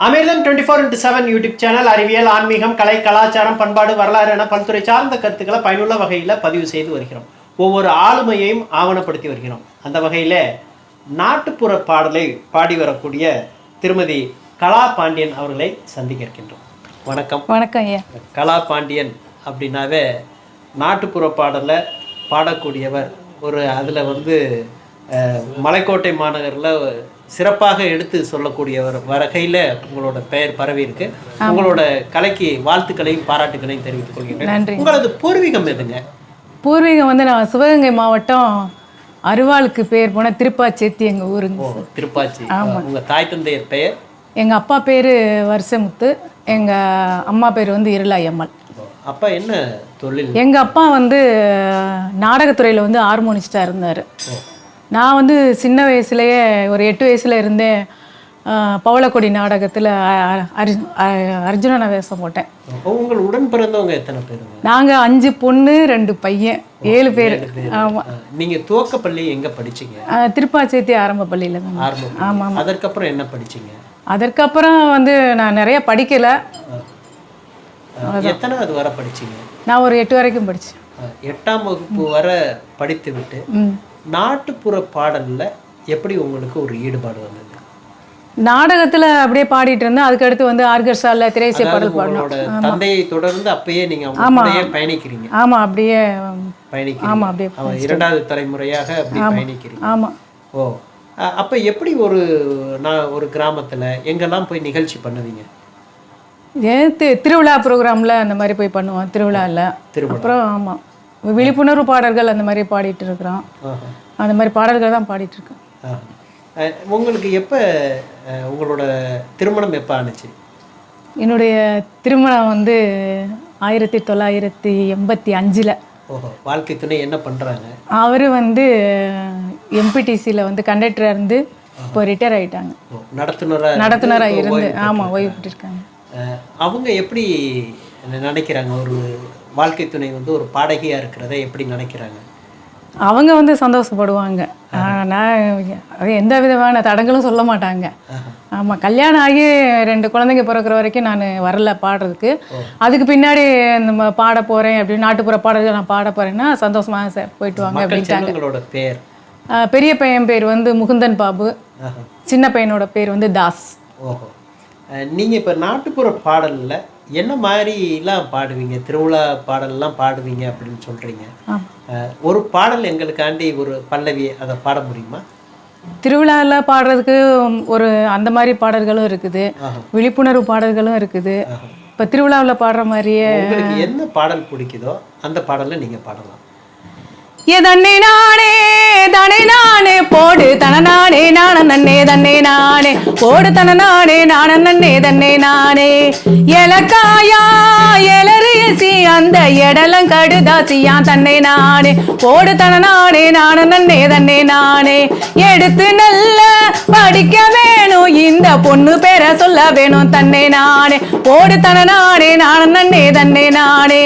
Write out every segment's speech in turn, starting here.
Amirtham twenty four into seven YouTube channel அறிவியல் ஆன்மீகம் கலை கலாச்சாரம் பண்பாடு வரலாறு என பல்துறை சார்ந்த கருத்துக்களை பயனுள்ள வகையில் பதிவு செய்து வருகிறோம். ஒவ்வொரு ஆளுமையையும் ஆவணப்படுத்தி வருகிறோம். அந்த வகையில் நாட்டுப்புற பாடலை பாடி வரக்கூடிய திருமதி கலா பாண்டியன் அவர்களை சந்திக்க இருக்கின்றோம் வணக்கம். வணக்கம் ஐயா. கலா பாண்டியன் அப்படின்னாவே நாட்டுப்புற பாடலை பாடக்கூடியவர். ஒரு அதில் வந்து மலைக்கோட்டை மாநகரில் சிறப்பாக எடுத்து சொல்லக்கூடியவர் வகையில் உங்களோட பெயர் பரவி இருக்கு. உங்களோட கலைக்கு வாழ்த்துக்களையும் பாராட்டுகளையும் தெரிவித்துக் கொள்கின்றேன். நன்றி. உங்களது பூர்வீகம் எதுங்க? பூர்வீகம் வந்து நான் சிவகங்கை மாவட்டம் அருவாளுக்கு பேர் போன திருப்பாச்சேத்தி எங்கள் ஊருங்க ஓ திருப்பாச்சி. உங்க தாய் தந்தையர் பெயர்? எங்கள் அப்பா பேர் வருஷமுத்து எங்கள் அம்மா பேர் வந்து இருளாயம்மாள். அப்பா என்ன தொழில்? எங்கள் அப்பா வந்து நாடகத்துறையில் வந்து ஹார்மோனிஸ்டாக இருந்தார். நான் வந்து சின்ன வயசுலேயே ஒரு எட்டு வயசுல இருந்தே அஹ், பவளக்கொடி நாடகத்தில் அர்ஜுனன வேஷம் போட்டேன். உங்கள் உடன் பிறந்தவங்க எத்தனை பேருங்க? நாங்கள் அஞ்சு பொண்ணு ரெண்டு பையன் ஏழு பேர். ஆமாம் அஹ், நீங்க துவக்கப்பள்ளி எங்க படிச்சீங்க? திருப்பாச்சேத்தி ஆரம்ப பள்ளியில் தான் ஆரம்பம் ஆமாம். அதற்கப்புறம் என்ன படிச்சீங்க? அதற்கப்புறம் வந்து நான் நிறைய படிக்கலை. எத்தனாவது வரை படிச்சீங்க? நான் ஒரு எட்டு வரைக்கும் படித்தேன் எட்டாம் வகுப்பு வரை படித்து விட்டு நாட்டுப்புற பாடல்ல எப்படி உங்களுக்கு ஒரு ஈடுபாடு வந்தது? நாடகத்தில் அப்படியே பாடிட்டு இருந்தேன் அதுக்கடுத்து வந்து ஆர்கர்ஷாவில் திரைசை பாடல் பாடணும். தந்தையை தொடர்ந்து அப்பயே நீங்க கூடயே பயணிக்கிறீங்க. ஆமாம் அப்படியே பயணிக்கிறீங்க. ஆமாம் அப்படியே இரண்டாவது தலைமுறையாக அப்படி பயணிக்கிறீங்க. ஆமாம் ஓ அப்ப எப்படி ஒரு நான் ஒரு கிராமத்துல எங்கெல்லாம் போய் நிகழ்ச்சி பண்ணுவீங்க? ஏன் திருவிழா ப்ரோக்ராமில் அந்த மாதிரி போய் பண்ணுவோம் திருவிழாவில் திருவிழா. அப்புறம் ஆமாம் விழிப்புணர்வு பாடல்கள் அந்த மாதிரி பாடிட்டு இருக்கிறோம். அந்த மாதிரி பாடல்கள் தான் பாடிட்டு. அஹ், உங்களுக்கு எப்ப உங்களோட திருமணம் எப்ப ஆனுச்சு என்னுடைய திருமணம் வந்து ஆயிரத்தி தொள்ளாயிரத்தி எண்பத்தி அஞ்சில். ஓஹோ வாழ்க்கை துணை என்ன பண்றாங்க? அவர் வந்து எம்பிடிசியில் வந்து கண்டக்டராக இருந்து இப்போ ரிட்டையர் நடத்துனரா நடத்துனராக இப்போ இருந்து ஆமாம் ஓய்வு பெற்றிருக்காங்க. அவங்க எப்படி நினைக்கிறாங்க? ஒரு வாழ்க்கை துணை வந்து ஒரு பாடகியா இருக்கிறத எப்படி நினைக்கிறாங்க? அவங்க வந்து சந்தோஷப்படுவாங்க. நான் எந்த விதமான தடங்களும் சொல்ல மாட்டாங்க. ஆமாம் கல்யாணம் ஆகி ரெண்டு குழந்தைங்க பிறக்கிற வரைக்கும் நான் வரல பாடுறதுக்கு. அதுக்கு பின்னாடி நம்ம பாட போகிறேன் அப்படின்னு நாட்டுப்புற பாடல்கள் நான் பாட போகிறேன்னா சந்தோஷமாக சார் போயிட்டு வாங்க அப்படின்ட்டாங்க. பெரிய பையன் பேர் வந்து முகுந்தன் பாபு. சின்ன பையனோட பேர் வந்து தாஸ். ஓஹோ. அஹ் நீங்க இப்ப நாட்டுப்புற பாடல்ல என்ன மாதிரிலாம் பாடுவீங்க? திருவிழா பாடல்லாம் பாடுவீங்க அப்படின்னு அஹ் ஒரு பாடல் எங்களுக்காண்டி ஒரு பல்லவி அதை பாட முடியுமா திருவிழாவில் பாடுறதுக்கு ஒரு அந்த மாதிரி பாடல்களும் இருக்குது. விழிப்புணர்வு பாடல்களும் இருக்குது. இப்போ திருவிழாவில் பாடுற மாதிரியே உங்களுக்கு என்ன பாடல் பிடிக்குதோ அந்த பாடலை நீங்க பாடலாம் தன்னை நானே தானே நானே போடு தன நானே நான நன்னே தன்னே நானே. போடு தன நானே நான நன்னே தன்னே நானே. எலக்காயா எலரியசி அந்த எடலம் கடுதாசியா தன்னை நானே. போடு தன நானே நான நன்னே தன்னே நானே. எடுத்து நல்ல படிக்க வேணும். இந்த பொண்ணு பேரை சொல்ல வேணும். தன்னை நானே. போடு தன நானே. நான் நன்னே தன்னை நானே.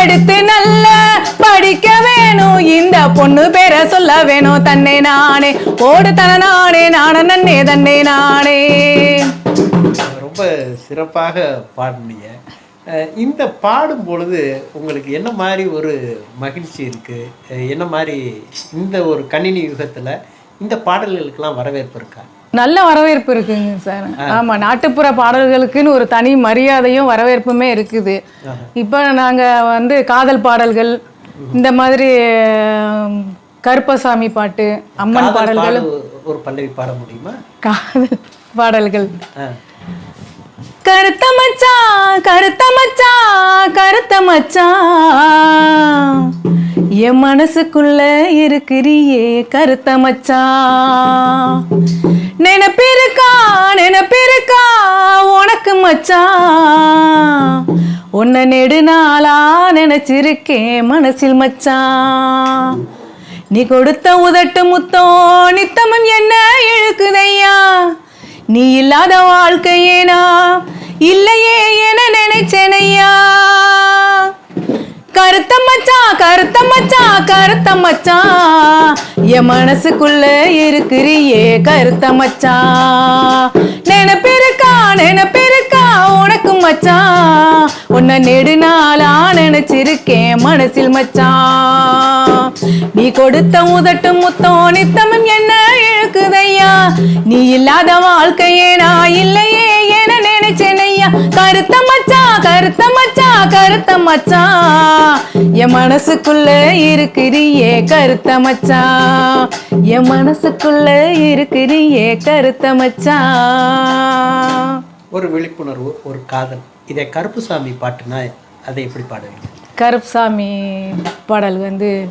எடுத்து நல்ல படிக்க வேணும். இந்த பொண்ணு பேரை சொல்ல வேணும். தன்னை நானே. போடு தன நானே. நான் நன்னே தன்னை நானே. ரொம்ப சிறப்பாக பாடினீங்க. இந்த பாடும் பொழுது உங்களுக்கு என்ன மாதிரி ஒரு மகிழ்ச்சி இருக்கு? என்ன மாதிரி இந்த ஒரு கணினி யுகத்தில் இந்த பாடல்களுக்கெல்லாம் வரவேற்பு இருக்கா? நல்ல வரவேற்பு இருக்குங்க சார். ஆமா நாட்டுப்புற பாடல்களுக்குன்னு ஒரு தனி மரியாதையும் வரவேற்புமே இருக்குது. இப்போ நாங்க வந்து காதல் பாடல்கள் இந்த மாதிரி கருப்பசாமி பாட்டு அம்மன் பாடல்கள். பாடு ஒரு பல்லவி பாட முடியுமா? காதல் பாடல்கள். கருத்த மச்சான் கருத்த மச்சான் கருத்த மச்சான் என் மனசுக்குள்ள இருக்கிறியே கருத்த மச்சா. நினைப்பிருக்கா நினைப்பிருக்கா உனக்கு மச்சா. உன்னை நெடுநாளா நினைச்சிருக்கேன் மனசில் மச்சான் நீ கொடுத்த உதட்டு முத்தம் நித்தமும் என்ன இழுக்குதையா? நீ இல்லாத வாழ்க்கையேனா இல்லையே என நினைச்சேனையா? கருத்த மச்சான் கருத்த மச்சான் கருத்த மச்சான் என் மனசுக்குள்ள இருக்கிறியே கருத்த மச்சான் நினைப்பிருக்கா நினைப்பிருக்கா உனக்கு மச்சான் உன்னை நெடுநாளா நினைச்சிருக்கேன் மனசில் மச்சான் நீ கொடுத்த உதட்டு முத்தம் நித்தமும் என்ன இழுக்குதையா? நீ இல்லாத வாழ்க்கையே நான் இல்லையே. நினைச்சேனையா கருத்த மச்சான் கருத்த மச்சான் கருத்த மச்சான் என் மனசுக்குள்ள இருக்கிறியே கருத்த மச்சான் என் மனசுக்குள்ள இருக்கிறியே கருத்த மச்சான் ஒரு விழிப்புணர்வு ஒரு காதல். இதை கருப்புசாமி பாட்டுனா அதை எப்படி பாடுவீங்க? கருப்சாமி பாடல் வந்து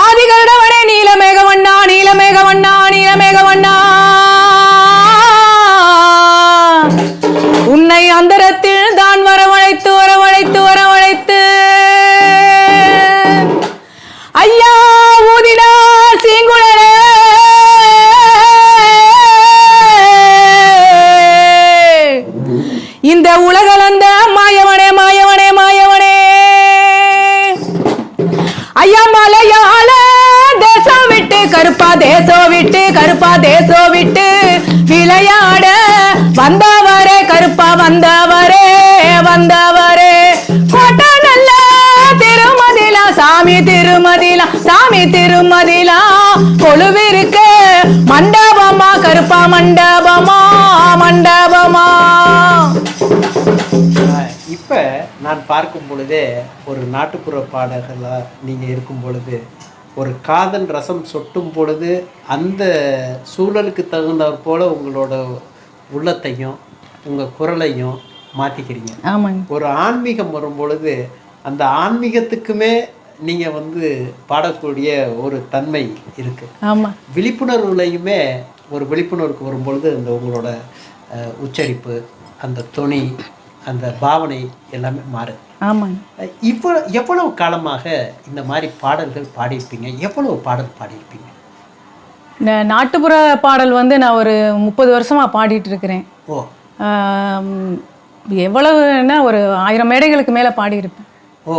ஆதிகருடவனே நீலமேகவண்ணா நீலமேகவண்ணா நீலமேகவண்ணா. உன்னை அந்தரத்தில் சாமி திருமதிலா சாமி திருமதிலா கொழுவிருக்கு மண்டபமா கருப்பா மண்டபமா மண்டபமா? இப்போ நான் பார்க்கும் பொழுதே ஒரு நாட்டுப்புற பாடகர்களாக நீங்கள் இருக்கும் பொழுது ஒரு காதல் ரசம் சொட்டும் பொழுது அந்த சூழலுக்கு தகுந்தாற் போல உங்களோட உள்ளத்தையும் உங்கள் குரலையும் மாற்றிக்கிறீங்க ஆமாங்க. ஒரு ஆன்மீகம் வரும் பொழுது அந்த ஆன்மீகத்துக்குமே நீங்கள் வந்து பாடக்கூடிய ஒரு தன்மை இருக்குது ஆமா. விழிப்புணர்வுலையுமே ஒரு விழிப்புணர்வுக்கு வரும்பொழுது அந்த உங்களோட உச்சரிப்பு அந்த தொனி அந்த பாவனை எல்லாமே மாறுது ஆமாங்க. அஹ், இவ்வளவு எவ்வளவு காலமாக இந்த மாதிரி பாடல்கள் பாடியிருப்பீங்க? எவ்வளவு பாடல் பாடியிருப்பீங்க? இந்த நாட்டுப்புற பாடல் வந்து நான் ஒரு முப்பது வருஷமா பாடிட்டு இருக்கிறேன் ஓ எவ்வளவுன்னா ஒரு ஆயிரம் மேடைகளுக்கு மேலே பாடியிருப்பேன். ஓ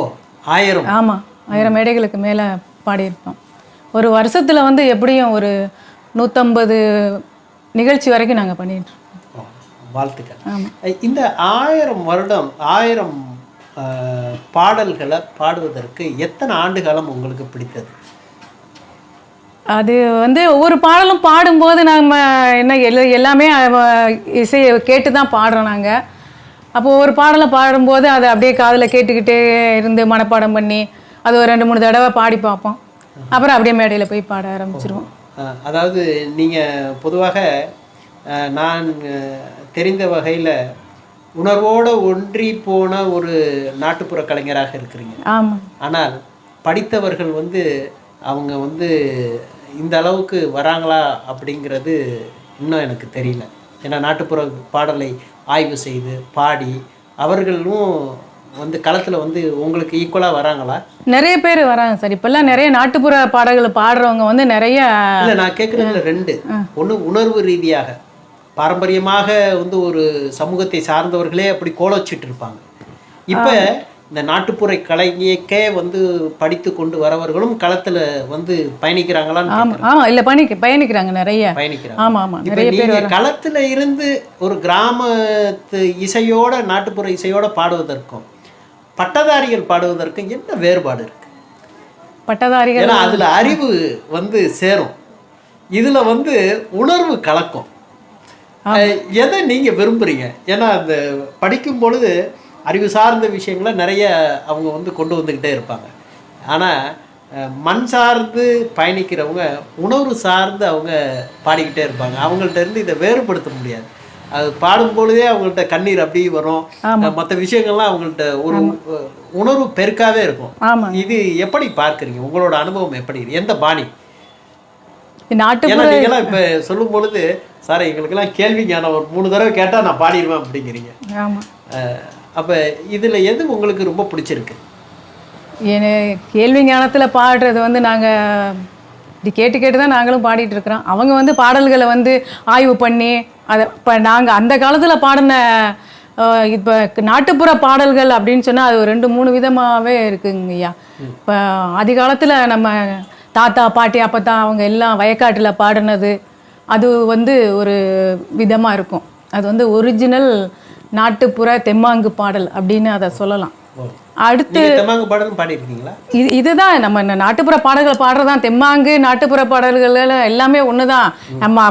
ஆயிரம். ஆமாம் ஆயிரம் மேடைகளுக்கு மேலே பாடியிருப்போம். ஒரு வருஷத்தில் வந்து எப்படியும் ஒரு நூற்றம்பது நிகழ்ச்சி வரைக்கும் நாங்கள் பண்ணிட்டு இருக்கோம். ஓ, வாழ்த்துக்கள் இந்த ஆயிரம் வருடம் ஆயிரம் பாடல்களை பாடுவதற்கு எத்தனை ஆண்டு காலம் உங்களுக்கு பிடித்தது? அது வந்து ஒவ்வொரு பாடலும் பாடும்போது நம்ம என்ன எல்லா எல்லாமே இசையை கேட்டு தான் பாடுறோம் நாங்கள் அப்போ ஒரு பாடலை பாடும்போது அதை அப்படியே காதில் கேட்டுக்கிட்டே இருந்து மனப்பாடம் பண்ணி அது ஒரு ரெண்டு மூணு தடவை பாடி பார்ப்போம். அப்புறம் அப்படியே மேடையில் போய் பாட ஆரம்பிச்சிருவோம். அதாவது நீங்கள் பொதுவாக நான் தெரிந்த வகையில் உணர்வோடு ஒன்றி போன ஒரு நாட்டுப்புற கலைஞராக இருக்கிறீங்க. ஆமாம் ஆனால் படித்தவர்கள் வந்து அவங்க வந்து இந்த அளவுக்கு வராங்களா அப்படிங்கிறது இன்னும் எனக்கு தெரியல. ஏன்னா நாட்டுப்புற பாடலை ஆய்வு செய்து பாடி அவர்களும் வந்து களத்தில் வந்து உங்களுக்கு ஈக்குவலாக வராங்களா? நிறைய பேர் வராங்க சார். இப்போல்லாம் நிறைய நாட்டுப்புற பாடல்கள் பாடுறவங்க வந்து நிறைய இல்லை நான் கேட்குறதுல ரெண்டு. ஒன்று உணர்வு ரீதியாக. பாரம்பரியமாக வந்து ஒரு சமூகத்தை சார்ந்தவர்களே அப்படி கோலச்சிட்டு இருப்பாங்க இப்போ இந்த நாட்டுப்புற கலைஞக்கே வந்து படித்து கொண்டு வரவர்களும் களத்தில் வந்து பயணிக்கிறாங்களான்னு. ஆமாம் இல்லை பயணிக்க பயணிக்கிறாங்க நிறைய. பயணிக்கிறாங்க. ஆமாம் இப்போ நிறைய பேர் களத்துல இருந்து ஒரு கிராமத்து இசையோட நாட்டுப்புற இசையோட பாடுவதற்கும் பட்டதாரிகள் பாடுவதற்கும் என்ன வேறுபாடு இருக்கு? பட்டதாரிகள் ஏன்னா அதுல அறிவு வந்து சேரும். இதுல வந்து உணர்வு கலக்கும். எதை நீங்க விரும்புறீங்க? ஏன்னா அந்த படிக்கும் பொழுது அறிவு சார்ந்த விஷயங்களை நிறைய அவங்க வந்து கொண்டு வந்துக்கிட்டே இருப்பாங்க. ஆனா மண் சார்ந்து பயணிக்கிறவங்க உணர்வு சார்ந்து அவங்க பாடிக்கிட்டே இருப்பாங்க. அவங்கள்ட்ட இருந்து இதை வேறுபடுத்த முடியாது. அது பாடும் பொழுதே அவங்கள்ட்ட கண்ணீர் அப்படி வரும். மற்ற விஷயங்கள்லாம் அவங்கள்ட்ட ஒரு உணர்வு பெருக்காவே இருக்கும். இது எப்படி பார்க்குறீங்க? உங்களோட அனுபவம் எப்படி? எந்த பாணி? நாட்டுப்புற இப்போ சொல்லும் பொழுது சார் எங்களுக்கெல்லாம் கேள்வி ஞானம் ஒரு மூணு தடவை கேட்டால் நான் பாடிடுவேன் அப்படிங்கிறீங்க. அப்ப இதுல எது உங்களுக்கு ரொம்ப பிடிச்சிருக்கு? கேள்வி ஞானத்தில் பாடுறது வந்து நாங்கள் இது கேட்டு கேட்டு தான் நாங்களும் பாடிட்டு இருக்கிறோம். அவங்க வந்து பாடல்களை வந்து ஆய்வு பண்ணி அதை இப்போ நாங்கள் அந்த காலத்தில் பாடின இப்போ நாட்டுப்புற பாடல்கள் அப்படின்னு சொன்னால் அது ஒரு ரெண்டு மூணு விதமாகவே இருக்குங்க ஐயா. இப்போ ஆதி காலத்தில் நம்ம தாத்தா பாட்டி அப்பத்தா அவங்க எல்லாம் வயக்காட்டில் பாடினது அது வந்து ஒரு விதமாக இருக்கும். அது வந்து ஒரிஜினல் நாட்டுப்புற தெம்மாங்கு பாடல் அப்படின்னு அதை சொல்லலாம். அடுத்து இது இதுதான் நம்ம நாட்டுப்புற பாடல்கள் பாடுறதான் தெம்மாங்கு நாட்டுப்புற பாடல்கள் எல்லாம் எல்லாமே ஒன்று தான் நம்ம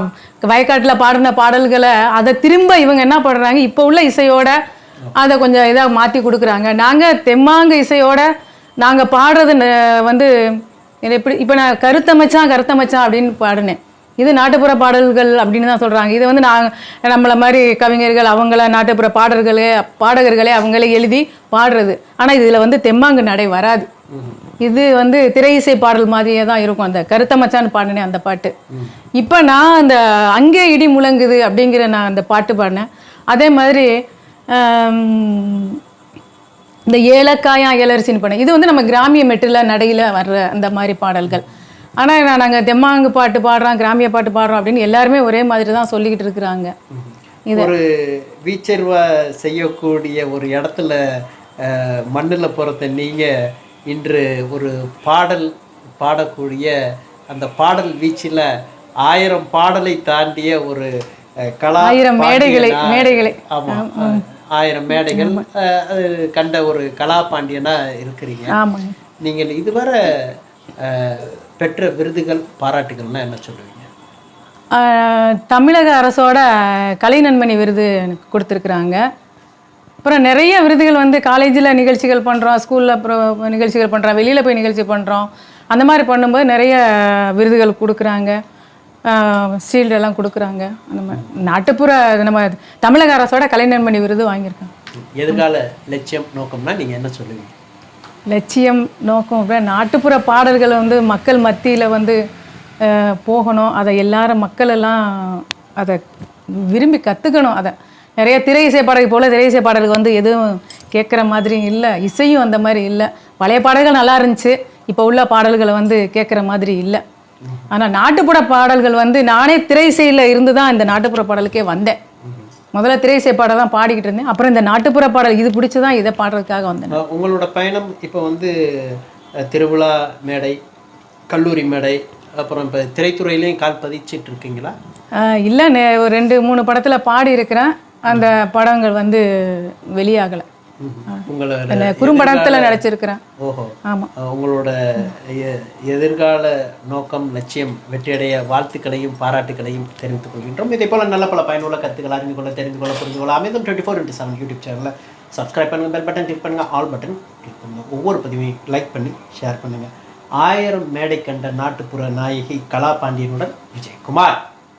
வயக்காட்டில் பாடின பாடல்களை அதை திரும்ப இவங்க என்ன பண்ணுறாங்க இப்போ உள்ள இசையோட அதை கொஞ்சம் இதாக மாற்றி கொடுக்குறாங்க. நாங்கள் தெம்மாங்கு இசையோட நாங்கள் பாடுறது வந்து எப்படி இப்போ நான் கருத்தமைச்சான் கருத்தமைச்சான் அப்படின்னு பாடினேன். இது நாட்டுப்புற பாடல்கள் அப்படின்னு தான் சொல்கிறாங்க இது வந்து நான் நம்மளை மாதிரி கவிஞர்கள் அவங்கள நாட்டுப்புற பாடல்களே பாடகர்களே அவங்களே எழுதி பாடுறது. ஆனால் இதில் வந்து தெம்மாங்கு நடை வராது. இது வந்து திரை இசை பாடல் மாதிரியே தான் இருக்கும். அந்த கருத்த மச்சான் பாடினேன் அந்த பாட்டு. இப்போ நான் அந்த அங்கே இடி முழங்குது அப்படிங்கிற நான் அந்த பாட்டு பாடினேன். அதே மாதிரி இந்த ஏலக்காயா ஏலரசின்னு பண்ணேன் இது வந்து நம்ம கிராமிய மெட்டில் நடையில் வர்ற அந்த மாதிரி பாடல்கள். ஆனால் நான் நாங்கள் தெம்மாங்கு பாட்டு பாடுறோம் கிராமிய பாட்டு பாடுறோம் அப்படின்னு எல்லாருமே ஒரே மாதிரி தான் சொல்லிக்கிட்டு இருக்கிறாங்க. ஒரு வீச்சர்வா செய்யக்கூடிய ஒரு இடத்துல மண்ணுல பிறந்த நீங்க இன்று ஒரு பாடல் பாடக்கூடிய அந்த பாடல் வீச்சில் ஆயிரம் பாடலை தாண்டிய ஒரு கலா ஆயிரம் மேடைகளை- மேடைகளை. ஆமா. அஹ், ஆயிரம் மேடைகள் கண்ட ஒரு கலா பாண்டியனா இருக்கிறீங்க. நீங்கள் இதுவரை பெற்ற விருதுகள் பாராட்டுகள்னா என்ன சொல்லுவீங்க? தமிழக அரசோட கலை நன்மணி விருது எனக்கு கொடுத்துருக்குறாங்க. அப்புறம் நிறைய விருதுகள் வந்து காலேஜில் நிகழ்ச்சிகள் பண்ணுறோம் ஸ்கூலில் அப்புறம் நிகழ்ச்சிகள் பண்ணுறோம் வெளியில் போய் நிகழ்ச்சி பண்ணுறோம் அந்த மாதிரி பண்ணும்போது நிறைய விருதுகள் கொடுக்குறாங்க. ஷீல்டு எல்லாம் கொடுக்குறாங்க. அந்த மாதிரி நாட்டுப்புற நம்ம தமிழக அரசோட கலை நன்மணி விருது வாங்கியிருக்கேன் எதிர்கால லட்சியம் நோக்கம்னா நீங்க என்ன சொல்லுவீங்க? லட்சியம் நோக்கம் அப்படியே நாட்டுப்புற பாடல்களை வந்து மக்கள் மத்தியில் வந்து போகணும். அதை எல்லாரும் மக்களெல்லாம் அதை விரும்பி கற்றுக்கணும் அதை நிறைய திரை இசை பாடல் போல் திரை இசை பாடல்கள் வந்து எதுவும் கேட்குற மாதிரி இல்லை. இசையும் அந்த மாதிரி இல்லை. பழைய பாடல்கள் நல்லா இருந்துச்சு. இப்போ உள்ள பாடல்களை வந்து கேட்குற மாதிரி இல்லை. ஆனால் நாட்டுப்புற பாடல்கள் வந்து நானே திரை இசையில் இருந்து தான் இந்த நாட்டுப்புற பாடலுக்கே வந்தேன். முதல்ல திரை இசை பாடல் தான் பாடிக்கிட்டு இருந்தேன். அப்புறம் இந்த நாட்டுப்புற பாடல் இது பிடிச்சி தான் இதை பாடுறதுக்காக வந்தேன். உங்களோட பயணம் இப்போ வந்து திருவிழா மேடை கல்லூரி மேடை அப்புறம் இப்போ திரைத்துறையிலையும் கால் பதிச்சிட்டு இருக்கீங்களா? இல்ல நே ஒரு ரெண்டு மூணு படத்துல பாடி இருக்கிறேன் அந்த படங்கள் வந்து வெளியாகலை. உங்களோட குறும்படத்துல நடிச்சிருக்கிறேன். ஓஹோ. ஆமா. அஹ் உங்களோட எ- எதிர்கால நோக்கம் லட்சியம் வெற்றியடைய வாழ்த்துக்களையும் பாராட்டுகளையும் தெரிவித்துக் கொள்கின்றோம். இதே போல நல்ல பல பயனுள்ள கருத்துக்கள் அறிந்து கொள்ள தெரிந்து கொள்ள புரிந்து கொள்ள Amirtham twenty four into seven YouTube சேனலில் சப்ஸ்கிரைப் பண்ணுங்க பெல் பட்டன் கிளிக் பண்ணுங்க ஆல் பட்டன் கிளிக் பண்ணுங்க. ஒவ்வொரு பதிவையும் லைக் பண்ணி ஷேர் பண்ணுங்க. ஆயிரம் மேடை கண்ட நாட்டுப்புற நாயகி கலா பாண்டியனுடன் விஜயகுமார்.